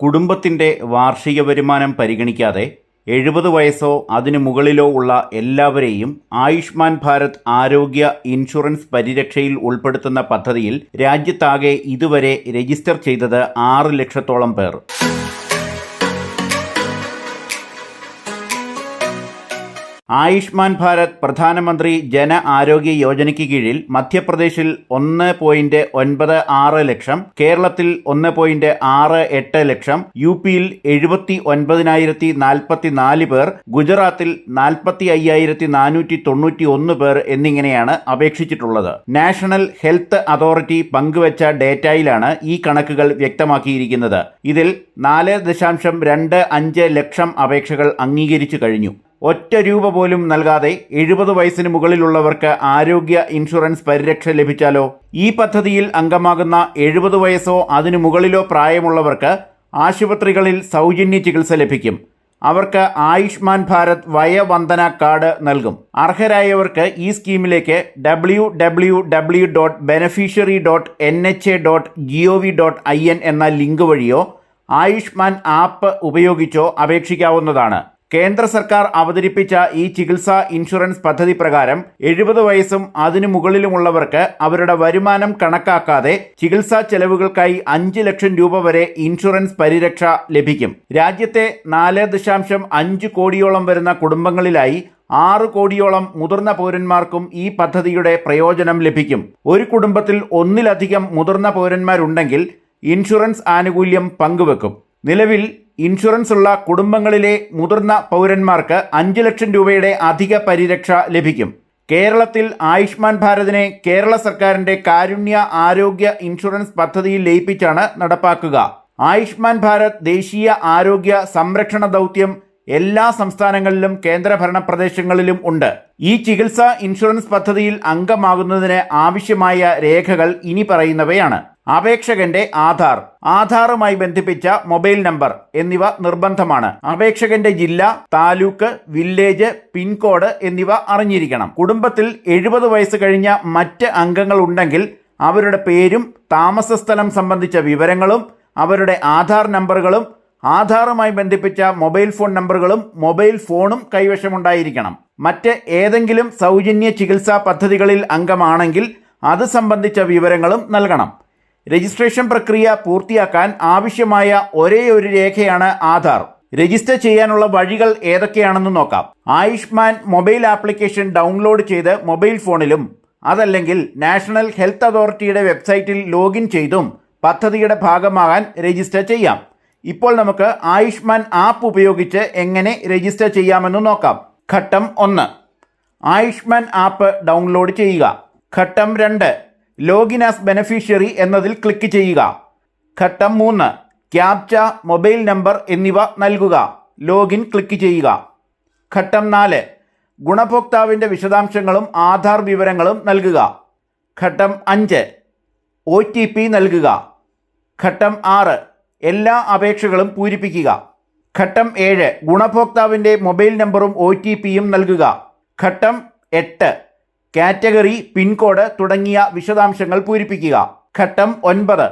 കുടുംബത്തിന്റെ വാർഷിക വരുമാനം പരിഗണിക്കാതെ എഴുപത് വയസ്സോ അതിനു മുകളിലോ ഉള്ള എല്ലാവരെയും ആയുഷ്മാൻ ഭാരത് ആരോഗ്യ ഇൻഷുറൻസ് പരിരക്ഷയിൽ ഉൾപ്പെടുത്തുന്ന പദ്ധതിയിൽ രാജ്യത്താകെ ഇതുവരെ രജിസ്റ്റർ ചെയ്തത് ആറ് ലക്ഷത്തോളം പേർ. ആയുഷ്മാൻ ഭാരത് പ്രധാനമന്ത്രി ജന ആരോഗ്യ യോജനയ്ക്ക് കീഴിൽ മധ്യപ്രദേശിൽ ഒന്ന് പോയിന്റ് ഒൻപത് ആറ് ലക്ഷം കേരളത്തിൽ ഒന്ന് പോയിന്റ് ആറ് എട്ട് ലക്ഷം യു പിയിൽ എഴുപത്തി ഒൻപതിനായിരത്തി നാൽപ്പത്തി നാല് പേർ ഗുജറാത്തിൽ നാൽപ്പത്തി അയ്യായിരത്തി നാനൂറ്റി തൊണ്ണൂറ്റി ഒന്ന് പേർ എന്നിങ്ങനെയാണ് അപേക്ഷിച്ചിട്ടുള്ളത്. നാഷണൽ ഹെൽത്ത് അതോറിറ്റി പങ്കുവച്ച ഡേറ്റയിലാണ് ഈ കണക്കുകൾ വ്യക്തമാക്കിയിരിക്കുന്നത്. ഇതിൽ നാല് ദശാംശം രണ്ട് അഞ്ച് ലക്ഷം അപേക്ഷകൾ അംഗീകരിച്ചു കഴിഞ്ഞു. ഒറ്റ രൂപ പോലും നൽകാതെ എഴുപത് വയസ്സിന് മുകളിലുള്ളവർക്ക് ആരോഗ്യ ഇൻഷുറൻസ് പരിരക്ഷ ലഭിച്ചാലോ? ഈ പദ്ധതിയിൽ അംഗമാകുന്ന എഴുപത് വയസ്സോ അതിനു മുകളിലോ പ്രായമുള്ളവർക്ക് ആശുപത്രികളിൽ സൗജന്യ ചികിത്സ ലഭിക്കും. അവർക്ക് ആയുഷ്മാൻ ഭാരത് വയവന്ദന കാർഡ് നൽകും. അർഹരായവർക്ക് ഈ സ്കീമിലേക്ക് W W W dot beneficiary dot N H A dot G O V dot I N എന്ന ലിങ്ക് വഴിയോ ആയുഷ്മാൻ ആപ്പ് ഉപയോഗിച്ചോ അപേക്ഷിക്കാവുന്നതാണ്. കേന്ദ്ര സർക്കാർ അവതരിപ്പിച്ച ഈ ചികിത്സാ ഇൻഷുറൻസ് പദ്ധതി പ്രകാരം എഴുപത് വയസ്സും അതിനു മുകളിലുമുള്ളവർക്ക് അവരുടെ വരുമാനം കണക്കാക്കാതെ ചികിത്സാ ചെലവുകൾക്കായി അഞ്ച് ലക്ഷം രൂപ വരെ ഇൻഷുറൻസ് പരിരക്ഷ ലഭിക്കും. രാജ്യത്തെ നാല് ദശാംശം അഞ്ച് കോടിയോളം വരുന്ന കുടുംബങ്ങളിലായി ആറ് കോടിയോളം മുതിർന്ന പൗരന്മാർക്കും ഈ പദ്ധതിയുടെ പ്രയോജനം ലഭിക്കും. ഒരു കുടുംബത്തിൽ ഒന്നിലധികം മുതിർന്ന പൗരന്മാരുണ്ടെങ്കിൽ ഇൻഷുറൻസ് ആനുകൂല്യം പങ്കുവെക്കും. നിലവിൽ ഇൻഷുറൻസ് ഉള്ള കുടുംബങ്ങളിലെ മുതിർന്ന പൗരന്മാർക്ക് അഞ്ച് ലക്ഷം രൂപയുടെ അധിക പരിരക്ഷ ലഭിക്കും. കേരളത്തിൽ ആയുഷ്മാൻ ഭാരതിനെ കേരള സർക്കാരിന്റെ കാരുണ്യ ആരോഗ്യ ഇൻഷുറൻസ് പദ്ധതിയിൽ ലയിപ്പിച്ചാണ് നടപ്പാക്കുക. ആയുഷ്മാൻ ഭാരത് ദേശീയ ആരോഗ്യ സംരക്ഷണ ദൗത്യം എല്ലാ സംസ്ഥാനങ്ങളിലും കേന്ദ്രഭരണ പ്രദേശങ്ങളിലും ഉണ്ട്. ഈ ചികിത്സാ ഇൻഷുറൻസ് പദ്ധതിയിൽ അംഗമാകുന്നതിന് ആവശ്യമായ രേഖകൾ ഇനി പറയുന്നവയാണ്. അപേക്ഷകന്റെ ആധാർ. ആധാറുമായി ബന്ധിപ്പിച്ച മൊബൈൽ നമ്പർ എന്നിവ നിർബന്ധമാണ്. അപേക്ഷകന്റെ ജില്ല താലൂക്ക് വില്ലേജ് പിൻകോഡ് എന്നിവ അറിഞ്ഞിരിക്കണം. കുടുംബത്തിൽ എഴുപത് വയസ്സ് കഴിഞ്ഞ മറ്റ് അംഗങ്ങൾ ഉണ്ടെങ്കിൽ അവരുടെ പേരും താമസ സ്ഥലം സംബന്ധിച്ച വിവരങ്ങളും അവരുടെ ആധാർ നമ്പറുകളും ആധാറുമായി ബന്ധിപ്പിച്ച മൊബൈൽ ഫോൺ നമ്പറുകളും മൊബൈൽ ഫോണും കൈവശമുണ്ടായിരിക്കണം. മറ്റ് ഏതെങ്കിലും സൗജന്യ ചികിത്സാ പദ്ധതികളിൽ അംഗമാണെങ്കിൽ അത് സംബന്ധിച്ച വിവരങ്ങളും നൽകണം. രജിസ്ട്രേഷൻ പ്രക്രിയ പൂർത്തിയാക്കാൻ ആവശ്യമായ ഒരേ ഒരു രേഖയാണ് ആധാർ. രജിസ്റ്റർ ചെയ്യാനുള്ള വഴികൾ ഏതൊക്കെയാണെന്ന് നോക്കാം. ആയുഷ്മാൻ മൊബൈൽ ആപ്ലിക്കേഷൻ ഡൗൺലോഡ് ചെയ്ത് മൊബൈൽ ഫോണിലും അതല്ലെങ്കിൽ നാഷണൽ ഹെൽത്ത് അതോറിറ്റിയുടെ വെബ്സൈറ്റിൽ ലോഗിൻ ചെയ്തും പദ്ധതിയുടെ ഭാഗമാകാൻ രജിസ്റ്റർ ചെയ്യാം. ഇപ്പോൾ നമുക്ക് ആയുഷ്മാൻ ആപ്പ് ഉപയോഗിച്ച് എങ്ങനെ രജിസ്റ്റർ ചെയ്യാമെന്ന് നോക്കാം. ഘട്ടം ഒന്ന്. ആയുഷ്മാൻ ആപ്പ് ഡൗൺലോഡ് ചെയ്യുക. ഘട്ടം രണ്ട്. ലോഗിൻ ആസ് ബെനഫിഷ്യറി എന്നതിൽ ക്ലിക്ക് ചെയ്യുക. ഘട്ടം മൂന്ന് ക്യാപ്ച മൊബൈൽ നമ്പർ എന്നിവ നൽകുക. ലോഗിൻ ക്ലിക്ക് ചെയ്യുക. ഘട്ടം നാല് ഗുണഭോക്താവിന്റെ വിശദാംശങ്ങളും ആധാർ വിവരങ്ങളും നൽകുക. ഘട്ടം അഞ്ച് ഒ ടി പി നൽകുക. ഘട്ടം ആറ് എല്ലാ അപേക്ഷകളും പൂരിപ്പിക്കുക. ഘട്ടം ഏഴ് ഗുണഭോക്താവിന്റെ മൊബൈൽ നമ്പറും ഒ ടി പിയും നൽകുക. ഘട്ടം എട്ട് കാറ്റഗറി പിൻകോഡ് തുടങ്ങിയ വിശദാംശങ്ങൾ പൂരിപ്പിക്കുക. ഘട്ടം ഒൻപത്.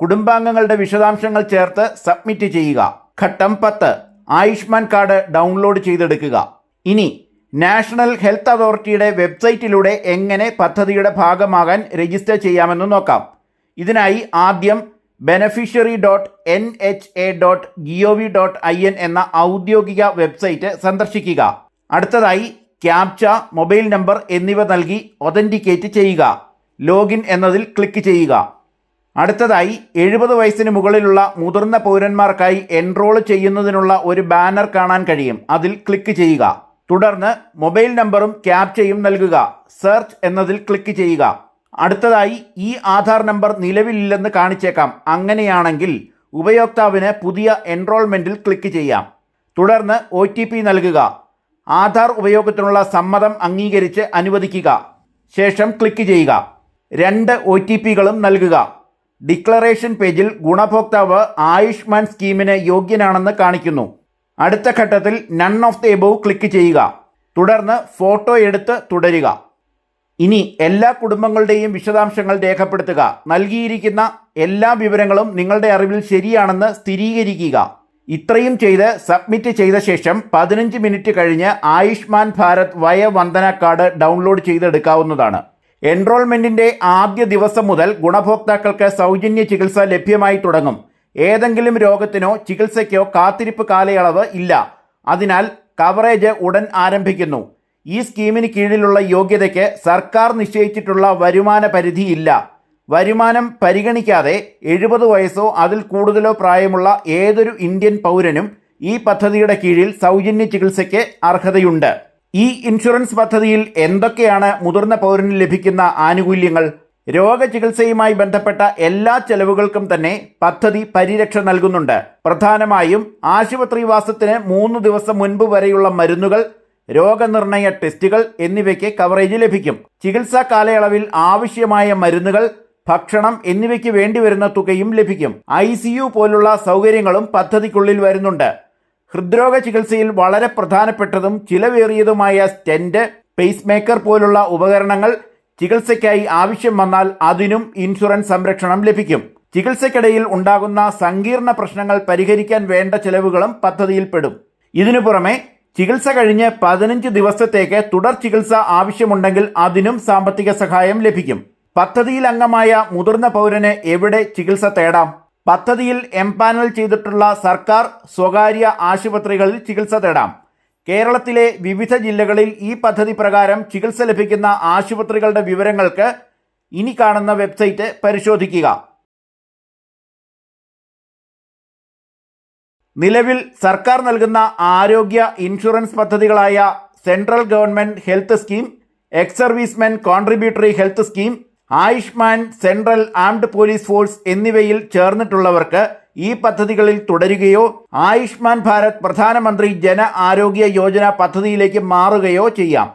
കുടുംബാംഗങ്ങളുടെ വിശദാംശങ്ങൾ ചേർത്ത് സബ്മിറ്റ് ചെയ്യുക. ഘട്ടം പത്ത്. ആയുഷ്മാൻ കാർഡ് ഡൗൺലോഡ് ചെയ്തെടുക്കുക. ഇനി നാഷണൽ ഹെൽത്ത് അതോറിറ്റിയുടെ വെബ്സൈറ്റിലൂടെ എങ്ങനെ പദ്ധതിയുടെ ഭാഗമാകാൻ രജിസ്റ്റർ ചെയ്യാമെന്ന് നോക്കാം. ഇതിനായി ആദ്യം beneficiary dot N H A dot G O V dot I N എന്ന ഔദ്യോഗിക വെബ്സൈറ്റ് സന്ദർശിക്കുക. അടുത്തതായി ക്യാപ്ച മൊബൈൽ നമ്പർ എന്നിവ നൽകി ഒതന്റിക്കേറ്റ് ചെയ്യുക. ലോഗിൻ എന്നതിൽ ക്ലിക്ക് ചെയ്യുക. അടുത്തതായി എഴുപത് വയസ്സിന് മുകളിലുള്ള മുതിർന്ന പൗരന്മാർക്കായി എൻറോൾ ചെയ്യുന്നതിനുള്ള ഒരു ബാനർ കാണാൻ കഴിയും. അതിൽ ക്ലിക്ക് ചെയ്യുക. തുടർന്ന് മൊബൈൽ നമ്പറും ക്യാപ്ചയും നൽകുക. സെർച്ച് എന്നതിൽ ക്ലിക്ക് ചെയ്യുക. അടുത്തതായി ഈ ആധാർ നമ്പർ നിലവിലില്ലെന്ന് കാണിച്ചേക്കാം. അങ്ങനെയാണെങ്കിൽ ഉപയോക്താവിന് പുതിയ എൻറോൾമെന്റിൽ ക്ലിക്ക് ചെയ്യാം. തുടർന്ന് ഒ നൽകുക. ആധാർ ഉപയോഗത്തിനുള്ള സമ്മതം അംഗീകരിച്ച് അനുവദിക്കുക. ശേഷം ക്ലിക്ക് ചെയ്യുക. രണ്ട് ഒ ടി പികളും നൽകുക. ഡിക്ലറേഷൻ പേജിൽ ഗുണഭോക്താവ് ആയുഷ്മാൻ സ്കീമിന് യോഗ്യനാണെന്ന് കാണിക്കുന്നു. അടുത്ത ഘട്ടത്തിൽ none of the above click ചെയ്യുക. തുടർന്ന് ഫോട്ടോ എടുത്ത് തുടരുക. ഇനി എല്ലാ കുടുംബങ്ങളുടെയും വിശദാംശങ്ങൾ രേഖപ്പെടുത്തുക. നൽകിയിരിക്കുന്ന എല്ലാ വിവരങ്ങളും നിങ്ങളുടെ അറിവിൽ ശരിയാണെന്ന് സ്ഥിരീകരിക്കുക. ഇത്രയും ചെയ്ത് സബ്മിറ്റ് ചെയ്ത ശേഷം പതിനഞ്ച് മിനിറ്റ് കഴിഞ്ഞ് ആയുഷ്മാൻ ഭാരത് വയവന്ദന കാർഡ് ഡൗൺലോഡ് ചെയ്തെടുക്കാവുന്നതാണ്. എൻറോൾമെന്റിന്റെ ആദ്യ ദിവസം മുതൽ ഗുണഭോക്താക്കൾക്ക് സൗജന്യ ചികിത്സ ലഭ്യമായി തുടങ്ങും. ഏതെങ്കിലും രോഗത്തിനോ ചികിത്സയ്ക്കോ കാത്തിരിപ്പ് കാലയളവ് ഇല്ല. അതിനാൽ കവറേജ് ഉടൻ ആരംഭിക്കുന്നു. ഈ സ്കീമിന് കീഴിലുള്ള യോഗ്യതയ്ക്ക് സർക്കാർ നിശ്ചയിച്ചിട്ടുള്ള വരുമാന പരിധിയില്ല വരുമാനം പരിഗണിക്കാതെ എഴുപത് വയസ്സോ അതിൽ കൂടുതലോ പ്രായമുള്ള ഏതൊരു ഇന്ത്യൻ പൗരനും ഈ പദ്ധതിയുടെ കീഴിൽ സൗജന്യ ചികിത്സയ്ക്ക് അർഹതയുണ്ട്. ഈ ഇൻഷുറൻസ് പദ്ധതിയിൽ എന്തൊക്കെയാണ് മുതിർന്ന പൗരന് ലഭിക്കുന്ന ആനുകൂല്യങ്ങൾ? രോഗചികിത്സയുമായി ബന്ധപ്പെട്ട എല്ലാ ചെലവുകൾക്കും തന്നെ പദ്ധതി പരിരക്ഷ നൽകുന്നുണ്ട്. പ്രധാനമായും ആശുപത്രിവാസത്തിന് മൂന്ന് ദിവസം മുൻപ് വരെയുള്ള മരുന്നുകൾ രോഗനിർണയ ടെസ്റ്റുകൾ എന്നിവയ്ക്ക് കവറേജ് ലഭിക്കും. ചികിത്സാ കാലയളവിൽ ആവശ്യമായ മരുന്നുകൾ ഭക്ഷണം എന്നിവയ്ക്ക് വേണ്ടിവരുന്ന തുകയും ലഭിക്കും. ഐ പോലുള്ള സൗകര്യങ്ങളും പദ്ധതിക്കുള്ളിൽ വരുന്നുണ്ട്. ഹൃദ്രോഗ ചികിത്സയിൽ വളരെ പ്രധാനപ്പെട്ടതും ചിലവേറിയതുമായ സ്റ്റെന്റ് പേസ് മേക്കർ പോലുള്ള ഉപകരണങ്ങൾ ചികിത്സയ്ക്കായി ആവശ്യം വന്നാൽ അതിനും ഇൻഷുറൻസ് സംരക്ഷണം ലഭിക്കും. ചികിത്സയ്ക്കിടയിൽ ഉണ്ടാകുന്ന സങ്കീർണ പ്രശ്നങ്ങൾ പരിഹരിക്കാൻ വേണ്ട ചെലവുകളും പദ്ധതിയിൽപ്പെടും. ഇതിനു പുറമെ ചികിത്സ കഴിഞ്ഞ് പതിനഞ്ച് ദിവസത്തേക്ക് തുടർ ചികിത്സ ആവശ്യമുണ്ടെങ്കിൽ അതിനും സാമ്പത്തിക സഹായം ലഭിക്കും. പദ്ധതിയിൽ അംഗമായ മുതിർന്ന പൗരന് എവിടെ ചികിത്സ തേടാം? പദ്ധതിയിൽ എംപാനൽ ചെയ്തിട്ടുള്ള സർക്കാർ സ്വകാര്യ ആശുപത്രികളിൽ ചികിത്സ തേടാം. കേരളത്തിലെ വിവിധ ജില്ലകളിൽ ഈ പദ്ധതി പ്രകാരം ചികിത്സ ലഭിക്കുന്ന ആശുപത്രികളുടെ വിവരങ്ങൾക്ക് ഇനി കാണുന്ന വെബ്സൈറ്റ് പരിശോധിക്കുക. നിലവിൽ സർക്കാർ നൽകുന്ന ആരോഗ്യ insurance പദ്ധതികളായ central government health scheme ex servicemen contributory health scheme Ayushman central armed police force എന്നിവയിൽ ചേർന്നിട്ടുള്ളവർക്ക് ഈ പദ്ധതികളിൽ തുടരുകയോ ആയുഷ്മാൻ ഭാരത് പ്രധാനമന്ത്രി ജന ആരോഗ്യ യോജന പദ്ധതിയിലേക്ക് മാറുകയോ ചെയ്യാം.